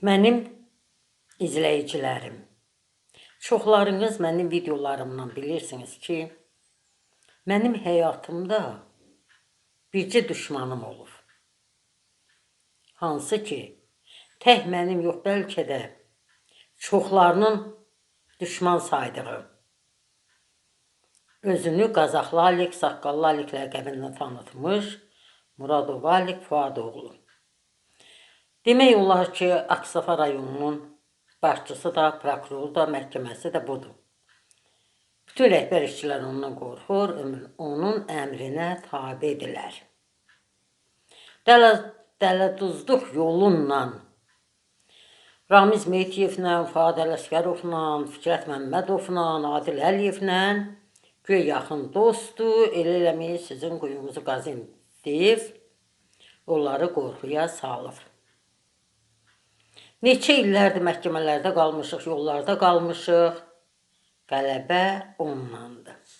Mənim izləyicilərim, çoxlarınız mənim videolarımdan bilirsiniz ki, mənim həyatımda bircə düşmanım olur. Hansı ki, tək mənim yox, bəlkə də çoxlarının düşman saydığı, özünü Qazaxlı Alik, Saqqallı Alik ləqəbindən tanıtmış Muradov Alik Fuadoğlu. Demək olar ki, Aksafa rayonunun başçısı da, prokuroru da, məhkəməsi də budur. Bütün rəhbər işçilər ondan qorxur, onun əmrinə tabedirlər. Dələ, dələduzluq yolunla Ramiz Meytiyevlə, Fuad Ələsgərovla, Fikrət Məmmədovla, Adil Əliyevlə göy yaxın dostdur, elə eləməyi sizin quyunuzu qazın deyib onları qorxuya salır. Neçə illərdir məhkəmələrdə qalmışıq, yollarda qalmışıq. Qələbə ondandır.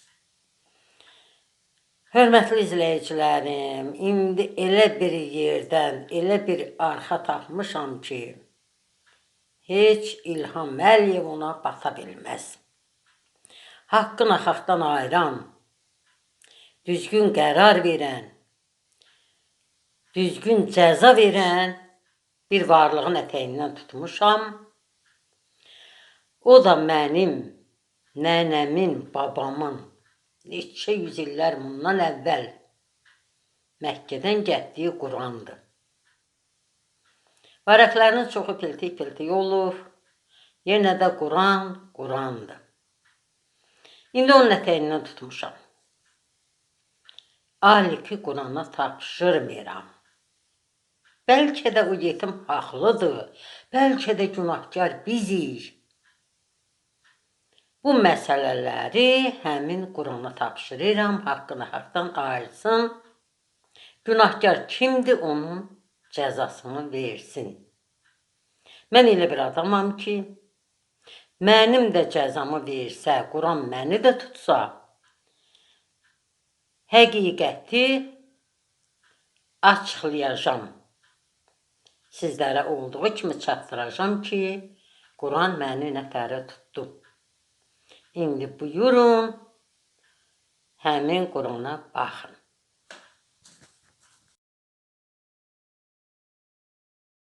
Hörmətli izləyicilərim, indi elə bir yerdən, elə bir arxa tapmışam ki, heç İlham Əliyev ona bata bilməz. Haqqı naxaqdan ayıran, düzgün qərar verən, düzgün cəza verən bir varlığın ətəyindən tutmuşam. O da mənim nənəmin, babamın neçə yüz illər bundan əvvəl Məkkədən getdiyi Qurandır. Vərəqlərinin çoxu piltik-piltik olur. Yenə də Quran Qurandır. İndi onun ətəyindən tutmuşam. Aliki Qurana tapşırmıram. Bəlkə də o yetim haqlıdır. Bəlkə də günahkar bizik. Bu məsələləri həmin Qurana tapşırıram, haqqını haqdan ayırsın. Günahkar kimdir, onun cəzasını versin. Mən elə bir adamam ki, mənim də cəzamı versə, Quran məni də tutsa, həqiqəti açıqlayacağam. Sizlərə olduğu kimi çatdıracağam ki, Quran məni nətərə tutdu. İndi buyurun, həmin Qurana baxın.